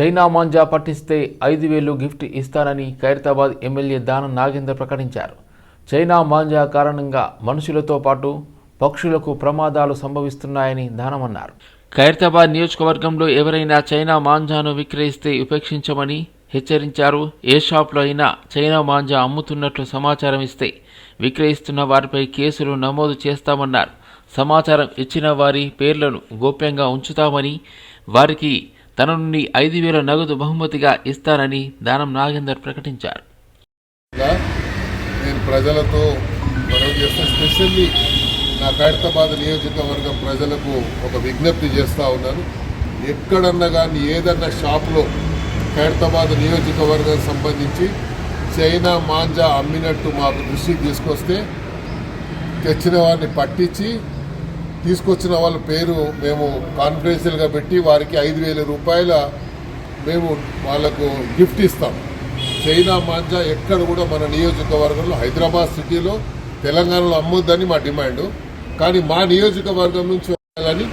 China manja పట్టిస్తే ఐదు వేలు గిఫ్ట్ ఇస్తానని ఖైరతాబాద్ ఎమ్మెల్యే దానం నాగేందర్ ప్రకటించారు. చైనా మాంజా కారణంగా మనుషులతో పాటు పక్షులకు ప్రమాదాలు సంభవిస్తున్నాయని దానమన్నారు. ఖైరతాబాద్ నియోజకవర్గంలో ఎవరైనా చైనా మాంజాను విక్రయిస్తే ఉపేక్షించమని హెచ్చరించారు. ఏ షాప్లో అయినా చైనా మాంజా అమ్ముతున్నట్లు సమాచారం ఇస్తే విక్రయిస్తున్న వారిపై కేసులు నమోదు చేస్తామన్నారు. సమాచారం ఇచ్చిన వారి పేర్లను గోప్యంగా ఉంచుతామని వారికి తన నుండి ఐదు వేల నగదు బహుమతిగా ఇస్తానని దానం నాగేందర్ ప్రకటించారు. నేను ప్రజలతో గొడవ స్పెషల్లీ నా ఖైరతాబాద్ నియోజకవర్గం ప్రజలకు ఒక విజ్ఞప్తి చేస్తూ ఉన్నాను. ఎక్కడన్నా కానీ ఏదన్నా షాప్లో ఖైరతాబాద్ నియోజకవర్గం సంబంధించి చైనా మాంజా అమ్మినట్టు మాకు దృష్టికి తీసుకొస్తే తెచ్చిన వారిని పట్టించి తీసుకొచ్చిన వాళ్ళ పేరు మేము కాన్ఫిడెన్షియల్గా పెట్టి వారికి ఐదు వేల రూపాయల మేము వాళ్ళకు గిఫ్ట్ ఇస్తాం. చైనా మాంజా ఎక్కడ కూడా మన నియోజకవర్గంలో హైదరాబాద్ సిటీలో తెలంగాణలో అమ్మొద్దని మా డిమాండ్. కానీ మా నియోజకవర్గం నుంచి వెళ్ళాలని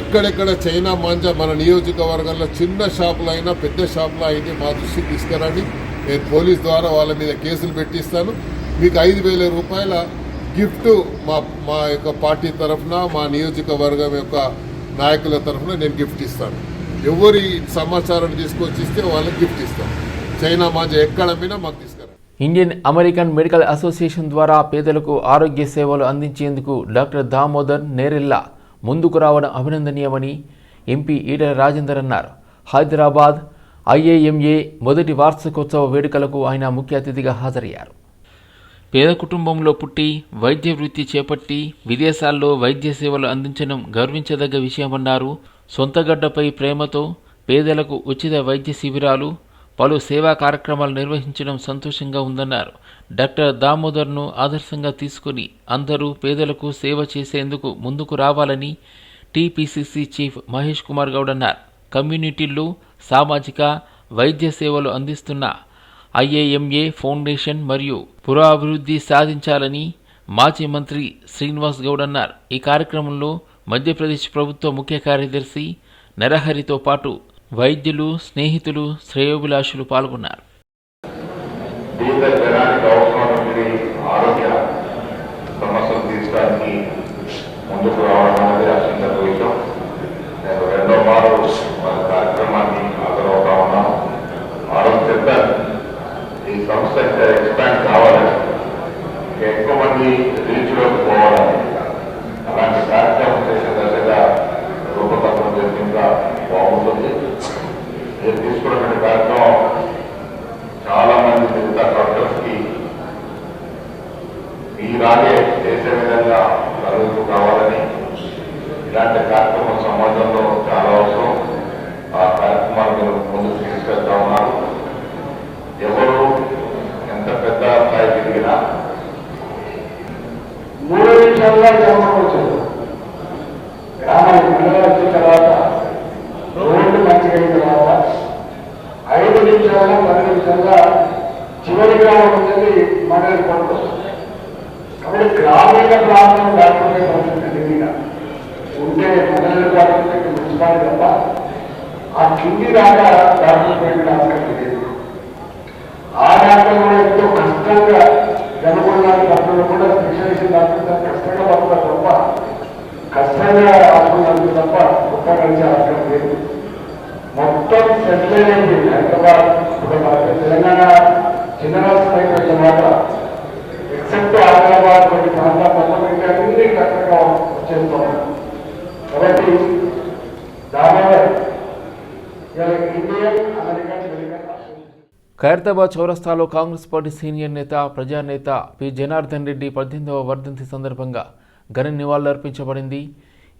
ఎక్కడెక్కడ చైనా మాంజా మన నియోజకవర్గంలో చిన్న షాపులు అయినా పెద్ద షాపులు అయితే మా దృష్టికి తీసుకురండి. నేను పోలీస్ ద్వారా వాళ్ళ మీద కేసులు పెట్టిస్తాను. మీకు ఐదు వేల రూపాయల గిఫ్ట్ మా మా యొక్క పార్టీ తరఫున మా నియోజకవర్గం యొక్క నాయకుల తరఫున నేను గిఫ్ట్ ఇస్తాను. ఎవరి సమాచారం తీసుకొచ్చి ఇస్తే వాళ్ళకి గిఫ్ట్ ఇస్తాను చైనా మాంజా ఎక్కడ అమ్మినా మాకు తీసుకురా. ఇండియన్ అమెరికన్ మెడికల్ అసోసియేషన్ ద్వారా పేదలకు ఆరోగ్య సేవలు అందించేందుకు డాక్టర్ దామోదర్ నేరెల్లా ముందుకు రావడం అభినందనీయమని ఎంపీ ఈటల రాజేందర్ అన్నారు. హైదరాబాద్ ఐఏఎంఏ మొదటి వార్షికోత్సవ వేడుకలకు ఆయన ముఖ్య అతిథిగా హాజరయ్యారు. పేద కుటుంబంలో పుట్టి వైద్య వృత్తి చేపట్టి విదేశాల్లో వైద్య సేవలు అందించడం గర్వించదగ్గ విషయమన్నారు. సొంతగడ్డపై ప్రేమతో పేదలకు ఉచిత వైద్య శిబిరాలు పలు సేవా కార్యక్రమాలు నిర్వహించడం సంతోషంగా ఉందన్నారు. డాక్టర్ దామోదర్ను ఆదర్శంగా తీసుకుని అందరూ పేదలకు సేవ చేసేందుకు ముందుకు రావాలని టీపీసీసీ చీఫ్ మహేష్ కుమార్ గౌడ్ అన్నారు. కమ్యూనిటీల్లో సామాజిక వైద్య సేవలు అందిస్తున్న ఐఏఎంఏ ఫౌండేషన్ మరియు పురాభివృద్ధి సాధించాలని మాజీ మంత్రి శ్రీనివాస్ గౌడ్ అన్నారు. ఈ కార్యక్రమంలో మధ్యప్రదేశ్ ప్రభుత్వ ముఖ్య కార్యదర్శి నరహరితో పాటు వైద్యులు స్నేహితులు శ్రేయోభిలాషులు పాల్గొన్నారు దీర్ఘ జనానికి అవసరమైనటువంటి ఆరోగ్య సమస్యలు తీర్చడానికి ముందుకు రావడం అనేది అత్యంత విషయం నేను రెండో మారు మన కార్యక్రమాన్ని హాజరవుతా ఉన్నాను ఆరోగ్య ఈ సంస్థ ఇంకా ఎక్స్పాండ్ కావాలని ఇంకా ఎక్కువ మంది రీచ్లోకి పోవాలని అలాంటి కార్యక్రమం చేసే దశగా రూపకల్పన చేసి ఇంకా బాగుంటుంది నేను తీసుకున్నటువంటి కార్యక్రమం చాలా మంది మిగతా డాక్టర్స్కి మీలాగే చేసే విధంగా కలుగుతూ కావాలని ఇలాంటి కార్యక్రమం సమాజంలో చాలా అవసరం ఆ కార్యక్రమాలు మీరు ముందుకు తీసుకెళ్తా ఉన్నారు ఎవరు ఎంత పెద్ద స్థాయి తిరిగినా మూడు నిమిషాల్లో జరగవచ్చు గ్రామానికి మండలం వచ్చిన తర్వాత రోడ్డు మంచిగా అయిన తర్వాత ఐదు నిమిషాల పది నిమిషాల్లో చివరి గ్రామం ఉంటుంది మండలి కొనుక్కొస్తుంది కాబట్టి గ్రామీణ ప్రాంతం డాక్టర్లే పరిస్థితి ఉంటే మండలి డాక్టర్ మున్సిపాలిటీ తప్ప ఆ కింది దాకా డాక్టర్ పెట్టిన ఆసక్తి లేదు ఆ డాక్టర్ కూడా ఎంతో కష్టంగా జనగొండలాంటి డాక్టర్లు కూడా స్పెషలిస్ట్ డాక్టర్ కష్టంగా పడతారు తప్ప కష్టంగా ఆడుకున్నారు తప్ప గొప్ప కలిసి అవసరం లేదు. మొత్తం సెటిల్ అయింది హైదరాబాద్ తెలంగాణ తర్వాత ఎక్సెప్ట్ హైదరాబాద్ వంటి ప్రాంతాల మొత్తం అన్ని కరెక్ట్గా వచ్చేస్తాం కాబట్టి దాదాపు ఇండియన్ అమెరికన్ ఖైరతాబాద్ చౌరస్తాలో కాంగ్రెస్ పార్టీ సీనియర్ నేత ప్రజానేత పి. జనార్దన్ రెడ్డి పద్దెనిమిదవ వర్ధంతి సందర్భంగా ఘన నివాళులర్పించబడింది.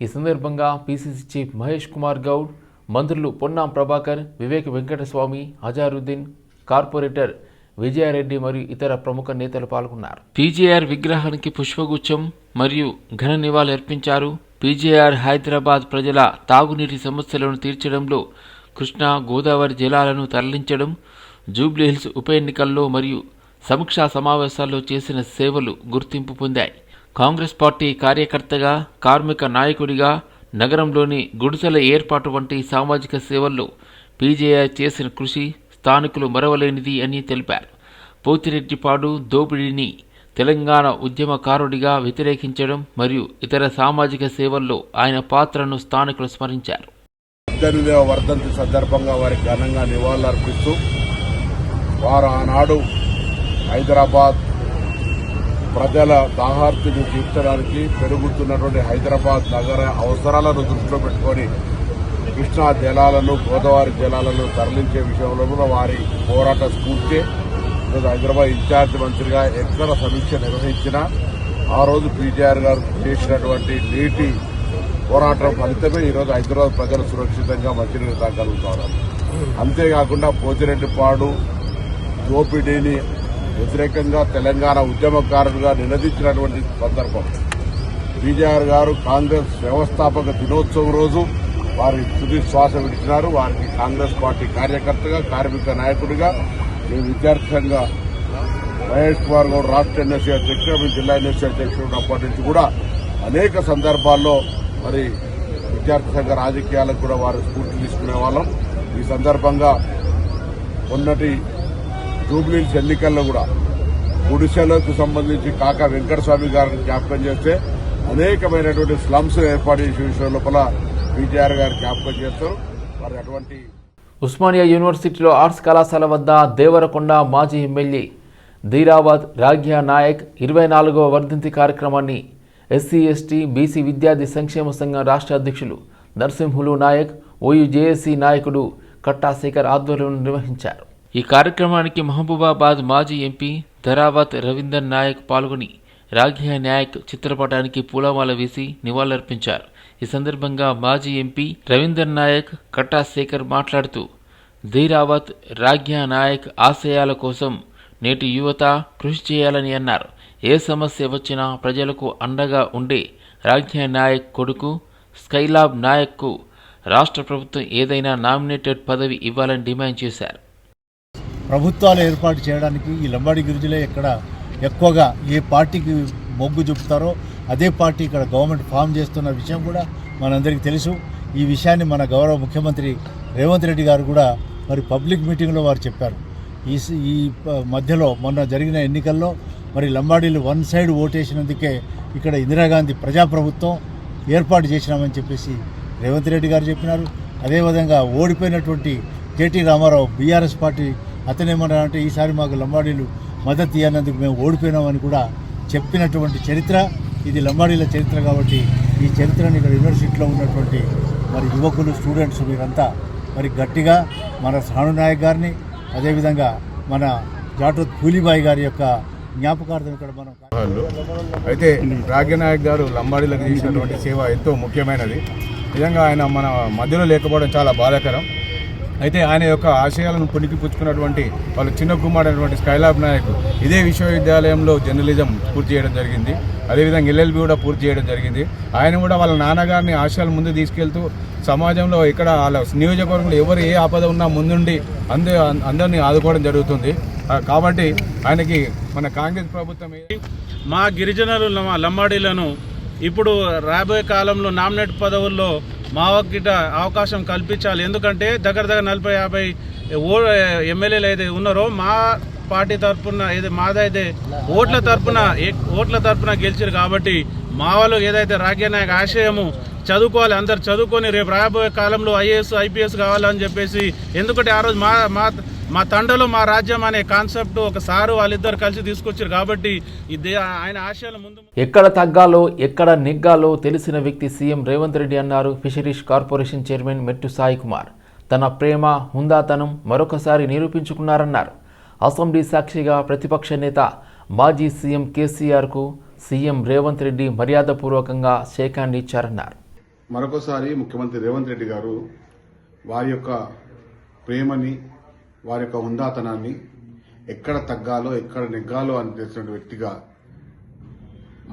ఈ సందర్భంగా పీసీసీ చీఫ్ మహేష్ కుమార్ గౌడ్ మంత్రులు పొన్నాం ప్రభాకర్ వివేక్ వెంకటస్వామి అజారుద్దీన్ కార్పొరేటర్ విజయారెడ్డి మరియు ఇతర ప్రముఖ నేతలు పాల్గొన్నారు. పీజేఆర్ విగ్రహానికి పుష్పగుచ్చం మరియు ఘన నివాళులర్పించారు పీజేఆర్ హైదరాబాద్ ప్రజల తాగునీటి సమస్యలను తీర్చడంలో కృష్ణా గోదావరి జలాలను తరలించడం జూబ్లీహిల్స్ ఉప ఎన్నికల్లో మరియు సమీక్షా సమావేశాల్లో చేసిన సేవలు గుర్తింపు పొందాయి. కాంగ్రెస్ పార్టీ కార్యకర్తగా కార్మిక నాయకుడిగా నగరంలోని గుడిసెల ఏర్పాటు వంటి సామాజిక సేవల్లో పీజేఆర్ చేసిన కృషి స్థానికులు మరవలేనిది అని తెలిపారు. పోతిరెడ్డిపాడు దోపిడీని తెలంగాణ ఉద్యమకారుడిగా వ్యతిరేకించడం మరియు ఇతర సామాజిక సేవల్లో ఆయన పాత్రను స్థానికులు స్మరించారు. పద్దెనిమిదవ వర్ధంతి సందర్భంగా వారికి ఘనంగా నివాళులర్పిస్తూ వారు ఆనాడు హైదరాబాద్ ప్రజల దాహార్తిని తీర్చడానికి పెరుగుతున్నటువంటి హైదరాబాద్ నగర అవసరాలను దృష్టిలో పెట్టుకొని కృష్ణా జలాలను గోదావరి జలాలను తరలించే విషయంలో కూడా వారి పోరాట స్ఫూర్తి. ఈరోజు హైదరాబాద్ ఇన్ఛార్జ్ మంత్రిగా ఎక్కడ సమీక్ష నిర్వహించినా ఆ రోజు పీజీఆర్ గారు చేసినటువంటి నీటి పోరాటం ఫలితమే ఈరోజు హైదరాబాద్ ప్రజలు సురక్షితంగా మంచినీరు తాగలుగుతారు. అంతేకాకుండా పోతిరెడ్డిపాడు దోపిడీని వ్యతిరేకంగా తెలంగాణ ఉద్యమకారులుగా నినదించినటువంటి సందర్భం. పీజీఆర్ గారు కాంగ్రెస్ వ్యవస్థాపక దినోత్సవం రోజు వారి తుది శ్వాస విడిచినారు. వారికి కాంగ్రెస్ పార్టీ కార్యకర్తగా కార్మిక నాయకుడిగా మేము విద్యార్థి సంఘ మహేష్ కుమార్ గౌడ్ రాష్ట్ర ఎన్ఎస్సీ అధ్యక్షుడు జిల్లా ఎన్ఎస్సీ అధ్యక్షుడు అప్పటి నుంచి కూడా అనేక సందర్భాల్లో మరి విద్యార్థి సంఘ రాజకీయాలకు కూడా వారు స్ఫూర్తి తీసుకునే వాళ్ళం. ఈ సందర్భంగా ఉన్నటి జూబ్లీస్ ఎన్నికల్లో కూడా గుడిసెలకు సంబంధించి కాకా వెంకటస్వామి గారిని జ్ఞాపకం చేస్తే అనేకమైనటువంటి స్లమ్స్ ఏర్పాటు చేసే విషయం లోపల బీటీఆర్ గారు జ్ఞాపకం చేస్తారు వారు అటువంటి ఉస్మానియా యూనివర్సిటీలో ఆర్ట్స్ కళాశాల వద్ద దేవరకొండ మాజీ ఎమ్మెల్యే ధీరావత్ రాఘ్యా నాయక్ ఇరవై నాలుగవ వర్ధంతి కార్యక్రమాన్ని ఎస్సీ ఎస్టీ బీసీ విద్యార్థి సంక్షేమ సంఘం రాష్ట్ర అధ్యక్షులు నరసింహులు నాయక్ ఓయూ జేఏసీ నాయకుడు కట్టాశేఖర్ ఆధ్వర్యంలో నిర్వహించారు. ఈ కార్యక్రమానికి మహబూబాబాద్ మాజీ ఎంపీ ధరావత్ రవీందర్ నాయక్ పాల్గొని రాఘ్యా నాయక్ చిత్రపటానికి పూలమాల వేసి నివాళులర్పించారు. ఈ సందర్భంగా మాజీ ఎంపీ రవీందర్ నాయక్ కట్టా శేఖర్ మాట్లాడుతూ ధీరావత్ రాఘ్యా నాయక్ ఆశయాల కోసం నేటి యువత కృషి చేయాలని అన్నారు. ఏ సమస్య వచ్చినా ప్రజలకు అండగా ఉండే రాఘ్యా నాయక్ కొడుకు స్కైలాబ్ నాయక్కు రాష్ట్ర ప్రభుత్వం ఏదైనా నామినేటెడ్ పదవి ఇవ్వాలని డిమాండ్ చేశారు. ప్రభుత్వాలు ఏర్పాటు చేయడానికి ఈ లంబాడి గిరిజులే ఇక్కడ ఎక్కువగా ఏ పార్టీకి మొగ్గు చూపుతారో అదే పార్టీ ఇక్కడ గవర్నమెంట్ ఫామ్ చేస్తున్న విషయం కూడా మనందరికీ తెలుసు. ఈ విషయాన్ని మన గౌరవ ముఖ్యమంత్రి రేవంత్ రెడ్డి గారు కూడా మరి పబ్లిక్ మీటింగ్లో వారు చెప్పారు. ఈ స- ఈ మధ్యలో మొన్న జరిగిన ఎన్నికల్లో మరి లంబాడీలు వన్ సైడ్ ఓటేసినందుకే ఇక్కడ ఇందిరాగాంధీ ప్రజాప్రభుత్వం ఏర్పాటు చేసినామని చెప్పేసి రేవంత్ రెడ్డి గారు చెప్పినారు. అదేవిధంగా ఓడిపోయినటువంటి కేటీ రామారావు బీఆర్ఎస్ పార్టీ అతనేమన్నా అంటే ఈసారి మాకు లంబాడీలు మద్దతు ఇవ్వనందుకు మేము ఓడిపోయినామని కూడా చెప్పినటువంటి చరిత్ర. ఇది లంబాడీల చరిత్ర కాబట్టి ఈ చరిత్రని ఇక్కడ యూనివర్సిటీలో ఉన్నటువంటి మరి యువకులు స్టూడెంట్స్ మీరంతా మరి గట్టిగా మన సాను నాయక్ గారిని అదేవిధంగా మన జాటోత్ కూలీబాయి గారి యొక్క జ్ఞాపకార్థం ఇక్కడ మనం అయితే రాగ్యనాయక్ గారు లంబాడీలకు చేసినటువంటి సేవ ఎంతో ముఖ్యమైనది. నిజంగా ఆయన మన మధ్యలో లేకపోవడం చాలా బాధాకరం. అయితే ఆయన యొక్క ఆశయాలను పుణికిపుచ్చుకున్నటువంటి వాళ్ళ చిన్న కుమారుడైనటువంటి స్కైలాబ్ నాయక్ ఇదే విశ్వవిద్యాలయంలో జర్నలిజం పూర్తి చేయడం జరిగింది. అదేవిధంగా ఎల్ఎల్బి కూడా పూర్తి చేయడం జరిగింది. ఆయన కూడా వాళ్ళ నాన్నగారిని ఆశయాలు ముందు తీసుకెళ్తూ సమాజంలో ఇక్కడ వాళ్ళ నియోజకవర్గంలో ఎవరు ఏ ఆపద ఉన్నా ముందుండి అంద అందరినీ ఆదుకోవడం జరుగుతుంది. కాబట్టి ఆయనకి మన కాంగ్రెస్ ప్రభుత్వం మా గిరిజనులు లంబాడీలను ఇప్పుడు రాబోయే కాలంలో నామినేట్ పదవుల్లో మా గిట అవకాశం కల్పించాలి. ఎందుకంటే దగ్గర దగ్గర నలభై యాభై ఓ ఎమ్మెల్యేలు అయితే ఉన్నారో మా పార్టీ తరఫున ఏదో మాదైతే ఓట్ల తరఫున ఓట్ల తరఫున గెలిచారు కాబట్టి మా వాళ్ళు ఏదైతే రాజ్య నాయక ఆశయము చదువుకోవాలి అందరు చదువుకొని రేపు రాబోయే కాలంలో ఐఏఎస్ ఐపీఎస్ కావాలని చెప్పేసి ఎందుకంటే ఆ రోజు మా మా మా తండలో మా రాజ్యం అనే కాన్సెప్ట్ ఒక సారు వాళ్ళిద్దరు కలిసి తీసుకొచ్చారు కాబట్టి ఇది ఆయన ఆశయాల ముందు ఎక్కడ తగ్గాలో ఎక్కడ నెగ్గాలో తెలిసిన వ్యక్తి సీఎం రేవంత్ రెడ్డి అన్నారు ఫిషరీస్ కార్పొరేషన్ చైర్మన్ మెట్టు సాయి కుమార్. తన ప్రేమ హుందాతనం మరొకసారి నిరూపించుకున్నారన్నారు. అసెంబ్లీ సాక్షిగా ప్రతిపక్ష నేత మాజీ సీఎం కేసీఆర్కు సీఎం రేవంత్ రెడ్డి మర్యాదపూర్వకంగా షేకాండ్ ఇచ్చారన్నారు. మరొకసారి ముఖ్యమంత్రి రేవంత్ రెడ్డి గారు వారి యొక్క ప్రేమని వారి యొక్క హుందాతనాన్ని ఎక్కడ తగ్గాలో ఎక్కడ నెగ్గాలో అని తెలిసిన వ్యక్తిగా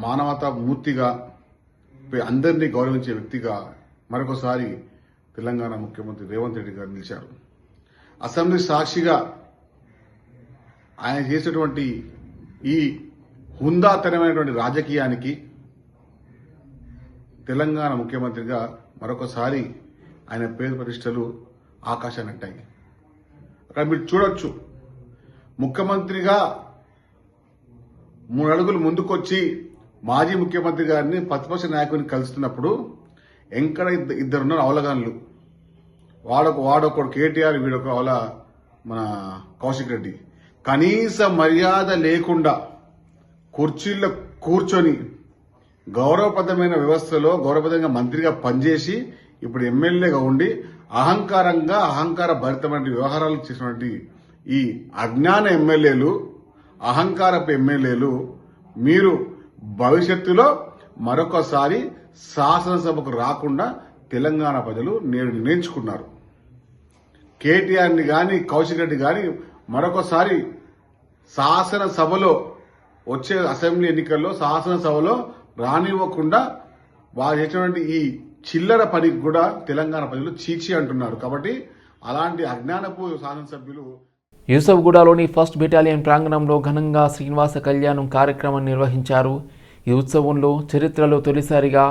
మానవతా మూర్తిగా అందరినీ గౌరవించే వ్యక్తిగా మరొకసారి తెలంగాణ ముఖ్యమంత్రి రేవంత్ రెడ్డి గారు నిలిచారు. అసెంబ్లీ సాక్షిగా ఆయన చేసినటువంటి ఈ హుందాతనమైనటువంటి రాజకీయానికి తెలంగాణ ముఖ్యమంత్రిగా మరొకసారి ఆయన పేరు ప్రతిష్టలు ఆకాశాన్నంటాయి అక్కడ మీరు చూడొచ్చు. ముఖ్యమంత్రిగా మూడు అడుగులు ముందుకొచ్చి మాజీ ముఖ్యమంత్రి గారిని ప్రతిపక్ష నాయకుడిని కలుస్తున్నప్పుడు ఎంకడ ఇద్దరున్నారు అవలగాన్లు. వాడొక వాడొకడు కేటీఆర్ వీడొక అవల మన కౌశిక్ రెడ్డి. కనీస మర్యాద లేకుండా కుర్చీల్లో కూర్చొని గౌరవప్రదమైన వ్యవస్థలో గౌరవప్రదంగా మంత్రిగా పనిచేసి ఇప్పుడు ఎమ్మెల్యేగా ఉండి అహంకారంగా అహంకార భరితమైన వ్యవహారాలు చేసినటువంటి ఈ అజ్ఞాన ఎమ్మెల్యేలు అహంకారపు ఎమ్మెల్యేలు మీరు భవిష్యత్తులో మరొకసారి శాసనసభకు రాకుండా తెలంగాణ ప్రజలు నేడు నిర్ణయించుకున్నారు. కేటీఆర్ని కానీ కౌశిక్ రెడ్డి కానీ మరొకసారి శాసనసభలో వచ్చే అసెంబ్లీ ఎన్నికల్లో శాసనసభలో రానివ్వకుండా వారు చేసినటువంటి ఈ చిల్లర పనికి కూడా తెలంగాణ ప్రజలు చీచి అంటున్నారు. కాబట్టి అలాంటి అజ్ఞానపు శాసనసభ్యులు యూసఫ్గూడలోని ఫస్ట్ బెటాలియన్ ప్రాంగణంలో ఘనంగా శ్రీనివాస కళ్యాణం కార్యక్రమం నిర్వహించారు. ఈ ఉత్సవంలో చరిత్రలో తొలిసారిగా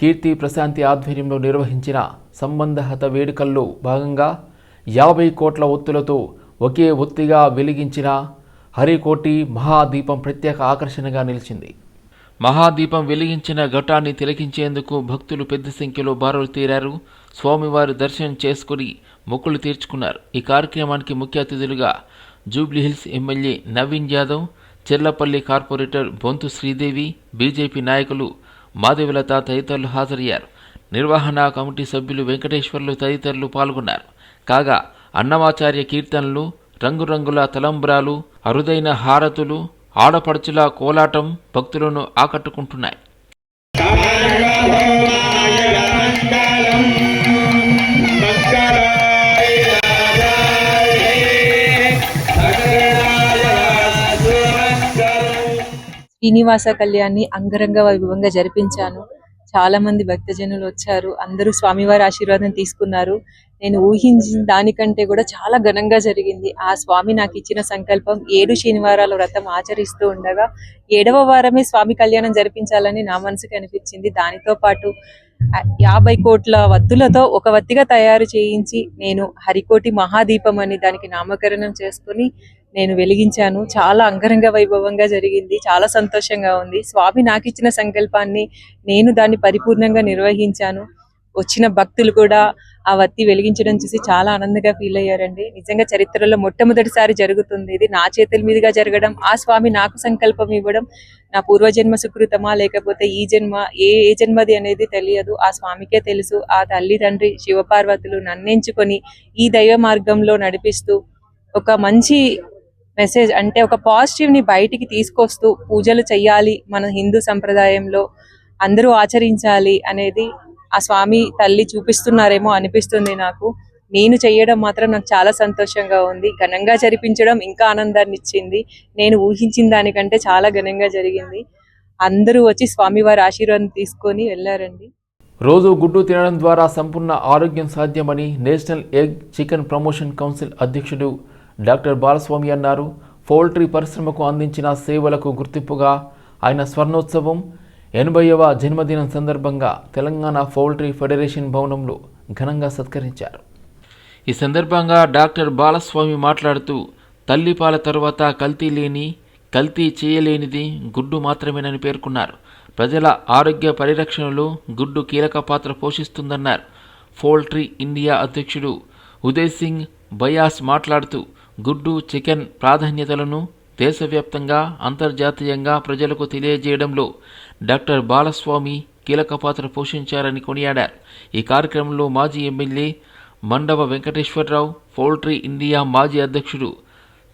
కీర్తి ప్రశాంతి ఆధ్వర్యంలో నిర్వహించిన సంబంధహత వేడుకల్లో భాగంగా యాభై కోట్ల ఒత్తులతో ఒకే ఒత్తిగా వెలిగించిన హరికోటి మహాదీపం ప్రత్యేక ఆకర్షణగా నిలిచింది. మహాదీపం వెలిగించిన ఘటాన్ని తిలకించేందుకు భక్తులు పెద్ద సంఖ్యలో బారులు తీరారు. స్వామివారి దర్శనం చేసుకుని మొక్కులు తీర్చుకున్నారు. ఈ కార్యక్రమానికి ముఖ్య అతిథులుగా Jubilee Hills MLA Naveen Yadav Cherlapally corporator Bonthu Sridevi BJP నాయకులు మాధవిలత తదితరులు హాజరయ్యారు. నిర్వహణ కమిటీ సభ్యులు వెంకటేశ్వర్లు తదితరులు పాల్గొన్నారు. కాగా అన్నమాచార్య కీర్తనలు రంగురంగుల తలంబ్రాలు అరుదైన హారతులు ఆడపడుచుల కోలాటం భక్తులను ఆకట్టుకుంటున్నాయి. శ్రీనివాస కళ్యాణ్ని అంగరంగ వైభవంగా జరిపించాను. చాలా మంది భక్తజనులు వచ్చారు. అందరూ స్వామివారి ఆశీర్వాదం తీసుకున్నారు. నేను ఊహించిన దానికంటే కూడా చాలా ఘనంగా జరిగింది. ఆ స్వామి నాకు ఇచ్చిన సంకల్పం ఏడు శనివారాల వ్రతం ఆచరిస్తూ ఉండగా ఏడవ వారమే స్వామి కళ్యాణం జరిపించాలని నా మనసుకు అనిపించింది. దానితో పాటు యాభై కోట్ల వత్తులతో ఒక వత్తిగా తయారు చేయించి నేను హరికోటి మహాదీపం అని దానికి నామకరణం చేసుకుని నేను వెలిగించాను. చాలా అంగరంగ వైభవంగా జరిగింది. చాలా సంతోషంగా ఉంది. స్వామి నాకు ఇచ్చిన సంకల్పాన్ని నేను దాన్ని పరిపూర్ణంగా నిర్వహించాను. వచ్చిన భక్తులు కూడా ఆ వత్తి వెలిగించడం చూసి చాలా ఆనందంగా ఫీల్ అయ్యారండి. నిజంగా చరిత్రలో మొట్టమొదటిసారి జరుగుతుంది. ఇది నా చేతుల మీదుగా జరగడం ఆ స్వామి నాకు సంకల్పం ఇవ్వడం నా పూర్వజన్మ సుకృతమా లేకపోతే ఈ జన్మ ఏ ఏ జన్మది అనేది తెలియదు. ఆ స్వామికే తెలుసు. ఆ తల్లి తండ్రి శివపార్వతులు నన్నెంచుకొని ఈ దైవ మార్గంలో నడిపిస్తూ ఒక మంచి మెసేజ్ అంటే ఒక పాజిటివ్ని బయటికి తీసుకొస్తూ పూజలు చేయాలి మన హిందూ సంప్రదాయంలో అందరూ ఆచరించాలి అనేది ఆ స్వామి తల్లి చూపిస్తున్నారేమో అనిపిస్తుంది నాకు. నేను చేయడం మాత్రం నాకు చాలా సంతోషంగా ఉంది. ఘనంగా జరిపించడం ఇంకా ఆనందాన్ని ఇచ్చింది. నేను ఊహించిన దానికంటే చాలా ఘనంగా జరిగింది. అందరూ వచ్చి స్వామివారి ఆశీర్వాదం తీసుకొని వెళ్ళారండి. రోజు గుడ్డు తినడం ద్వారా సంపూర్ణ ఆరోగ్యం సాధ్యమని national egg chicken promotion council అధ్యక్షుడు డాక్టర్ బాలస్వామి అన్నారు. పౌల్ట్రీ పరిశ్రమకు అందించిన సేవలకు గుర్తింపుగా ఆయన స్వర్ణోత్సవం ఎనభైవ జన్మదినం సందర్భంగా తెలంగాణ పౌల్ట్రీ ఫెడరేషన్ భవనంలో ఘనంగా సత్కరించారు. ఈ సందర్భంగా డాక్టర్ బాలస్వామి మాట్లాడుతూ తల్లిపాల తర్వాత కల్తీ లేని కల్తీ చేయలేనిది గుడ్డు మాత్రమేనని పేర్కొన్నారు. ప్రజల ఆరోగ్య పరిరక్షణలో గుడ్డు కీలక పాత్ర పోషిస్తుందన్నారు. పౌల్ట్రీ ఇండియా అధ్యక్షుడు ఉదయ్ సింగ్ బయాస్ మాట్లాడుతూ గుడ్డు చికెన్ ప్రాధాన్యతలను దేశవ్యాప్తంగా అంతర్జాతీయంగా ప్రజలకు తెలియజేయడంలో డాక్టర్ బాలస్వామి కీలక పాత్ర పోషించారని కొనియాడారు. ఈ కార్యక్రమంలో మాజీ MLA Mandava Venkateswararao poultry India మాజీ అధ్యక్షుడు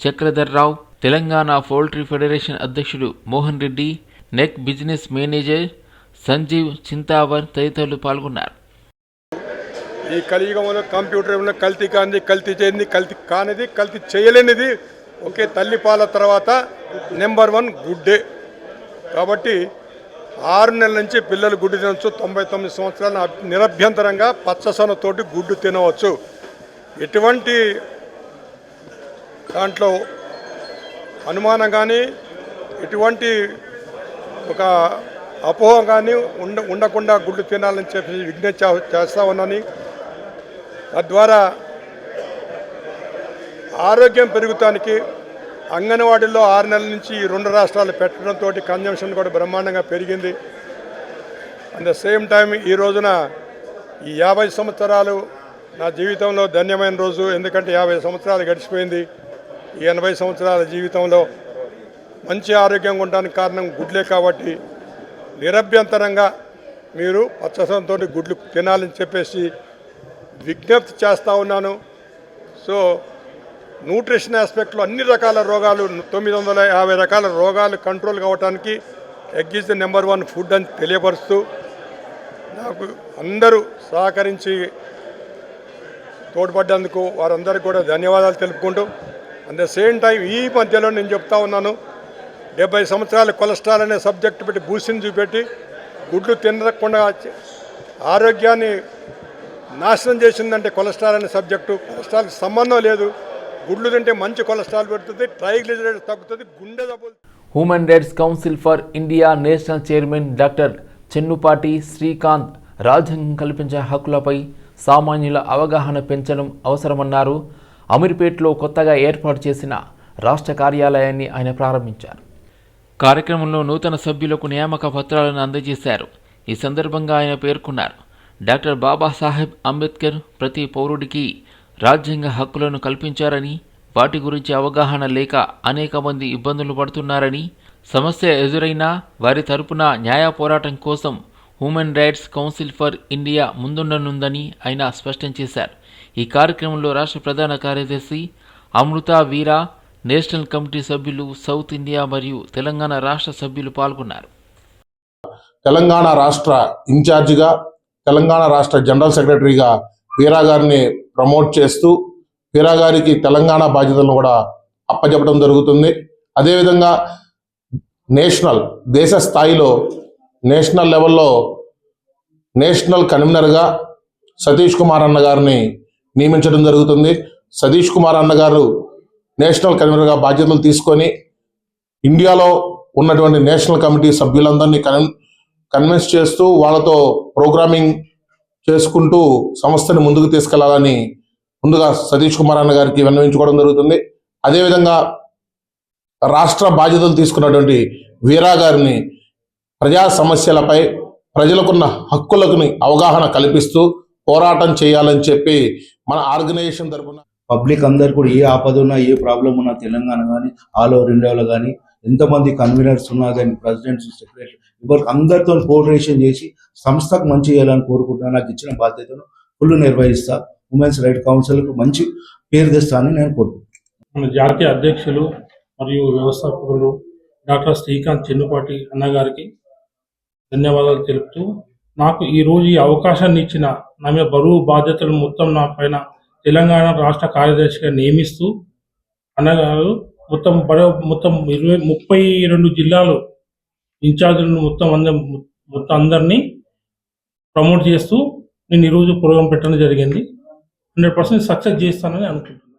చక్రధర్రావు తెలంగాణ పౌల్ట్రీ ఫెడరేషన్ అధ్యక్షుడు Mohan Reddy NECC business manager Sanjeev Chintawar తదితరులు పాల్గొన్నారు. ఈ కలియుగంలో కంప్యూటర్ ఉన్న కల్తీ కానిది కల్తీ చేయనిది కల్తీ కానిది కల్తీ చేయలేనిది ఒకే తల్లి పాల తర్వాత నెంబర్ వన్ గుడ్డే. కాబట్టి ఆరు నెలల నుంచి పిల్లలు గుడ్డు తినవచ్చు తొంభై తొమ్మిది సంవత్సరాల నిరభ్యంతరంగా పచ్చసనతోటి గుడ్డు తినవచ్చు. ఎటువంటి దాంట్లో అనుమానం కానీ ఎటువంటి ఒక అపోహ కానీ ఉండ ఉండకుండా గుడ్డు తినాలని చెప్పి విజ్ఞప్తి చేస్తా ఉన్నాను. తద్వారా ఆరోగ్యం పెరుగుతానికి అంగన్వాడీలో ఆరు నెలల నుంచి రెండు రాష్ట్రాలు పెట్టడంతో కన్జంప్షన్ కూడా బ్రహ్మాండంగా పెరిగింది. అట్ ద సేమ్ టైం ఈ రోజున ఈ యాభై సంవత్సరాలు నా జీవితంలో ధన్యమైన రోజు. ఎందుకంటే యాభై సంవత్సరాలు గడిచిపోయింది. ఈ ఎనభై సంవత్సరాల జీవితంలో మంచి ఆరోగ్యంగా ఉండడానికి కారణం గుడ్లే కాబట్టి నిరభ్యంతరంగా మీరు పచ్చసంతో గుడ్లు తినాలని చెప్పేసి విజ్ఞప్తి చేస్తూ ఉన్నాను. సో న్యూట్రిషన్ ఆస్పెక్ట్లో అన్ని రకాల రోగాలు తొమ్మిది వందల యాభై రకాల రోగాలు కంట్రోల్ కావడానికి egg is the number one food అని తెలియపరుస్తూ నాకు అందరూ సహకరించి తోడ్పడ్డందుకు వారందరికీ కూడా ధన్యవాదాలు తెలుపుకుంటూ అట్ ద సేమ్ టైం ఈ మధ్యలో నేను చెప్తా ఉన్నాను డెబ్బై సంవత్సరాల కొలెస్ట్రాల్ అనే సబ్జెక్టు పెట్టి బూసిని చూపెట్టి గుడ్లు తినకుండా ఆరోగ్యాన్ని నాశనం చేసిందంటే కొలెస్ట్రాల్ అనే సబ్జెక్టు. కొలెస్ట్రాల్కి సంబంధం లేదు. గుడ్లు తింటే మంచి కొలెస్ట్రాల్ పెడుతుంది ట్రైగ్లిజరైడ్స్ తగ్గుతుంది గుండె తగ్గుతుంది human rights council for India national chairman doctor Chennupati Srikanth రాజ్యాంగం కల్పించే హక్కులపై సామాన్యుల అవగాహన పెంచడం అవసరమన్నారు. అమీర్పేట్లో కొత్తగా ఏర్పాటు చేసిన రాష్ట్ర కార్యాలయాన్ని ఆయన ప్రారంభించారు. కార్యక్రమంలో నూతన సభ్యులకు నియామక పత్రాలను అందజేశారు. ఈ సందర్భంగా ఆయన పేర్కొన్నారు. డాక్టర్ బాబాసాహెబ్ అంబేద్కర్ ప్రతి పౌరుడికి రాజ్యాంగ హక్కులను కల్పించారని వాటి గురించి అవగాహన లేక అనేక మంది ఇబ్బందులు పడుతున్నారని సమస్య ఎదురైనా వారి తరపున న్యాయ పోరాటం కోసం human rights council for India ముందుండనుందని ఆయన స్పష్టం చేశారు. ఈ కార్యక్రమంలో రాష్ట్ర ప్రధాన కార్యదర్శి అమృత వీరా నేషనల్ కమిటీ సభ్యులు సౌత్ ఇండియా మరియు తెలంగాణ రాష్ట్ర సభ్యులు పాల్గొన్నారు. తెలంగాణ రాష్ట్ర ఇన్ఛార్జిగా తెలంగాణ రాష్ట్ర జనరల్ సెక్రటరీగా వీరా గారిని ప్రమోట్ చేస్తూ వీరా గారికి తెలంగాణ బాధ్యతలను కూడా అప్పచెప్పడం జరుగుతుంది. అదేవిధంగా నేషనల్ దేశ స్థాయిలో నేషనల్ లెవెల్లో నేషనల్ కన్వీనర్గా సతీష్ కుమార్ అన్న గారిని నియమించడం జరుగుతుంది. సతీష్ కుమార్ అన్న గారు నేషనల్ కన్వీనర్గా బాధ్యతలు తీసుకొని ఇండియాలో ఉన్నటువంటి నేషనల్ కమిటీ సభ్యులందరినీ కన్ కన్విన్స్ చేస్తూ వాళ్ళతో ప్రోగ్రామింగ్ చేసుకుంటూ సంస్థని ముందుకు తీసుకెళ్ళాలని ముందుగా సతీష్ కుమార్ అన్న గారికి విన్నవించుకోవడం జరుగుతుంది. అదేవిధంగా రాష్ట్ర బాధ్యతలు తీసుకున్నటువంటి వీరా గారిని ప్రజా సమస్యలపై ప్రజలకున్న హక్కులకుని అవగాహన కల్పిస్తూ పోరాటం చేయాలని చెప్పి మన ఆర్గనైజేషన్ తరపున పబ్లిక్ అందరు కూడా ఏ ఆపద ఉన్నా ఏ ప్రాబ్లం ఉన్నా తెలంగాణ కానీ ఆల్ ఓవర్ ఇండియాలో కానీ ఎంతమంది కన్వీనర్స్ ఉన్నా కానీ ప్రెసిడెంట్స్ సెక్రటరీ ఇవరికి అందరితో కోఆర్డినేషన్ చేసి సంస్థకు మంచి చేయాలని కోరుకుంటున్నాను. నాకు ఇచ్చిన బాధ్యతను ఫుల్ నిర్వహిస్తా. ఉమెన్స్ రైట్ కౌన్సిల్కు మంచి పేరు తెస్తానని నేను కోరుకుంటున్నాను. మన జాతీయ అధ్యక్షులు మరియు వ్యవస్థాపకులు డాక్టర్ శ్రీకాంత్ చెన్నుపాటి అన్నగారికి ధన్యవాదాలు తెలుపుతూ నాకు ఈరోజు ఈ అవకాశాన్ని ఇచ్చిన నా మీద బరువు బాధ్యతలు మొత్తం నా పైన తెలంగాణ రాష్ట్ర కార్యదర్శిగా నియమిస్తూ అన్నగారు మొత్తం బడ మొత్తం ఇరవై ముప్పై రెండు జిల్లాలు ఇన్ఛార్జీలను మొత్తం అందరం మొత్తం అందరినీ ప్రమోట్ చేస్తూ నేను ఈరోజు ప్రోగ్రాం పెట్టడం జరిగింది. హండ్రెడ్ పర్సెంట్ సక్సెస్ చేస్తానని అనుకుంటున్నాను.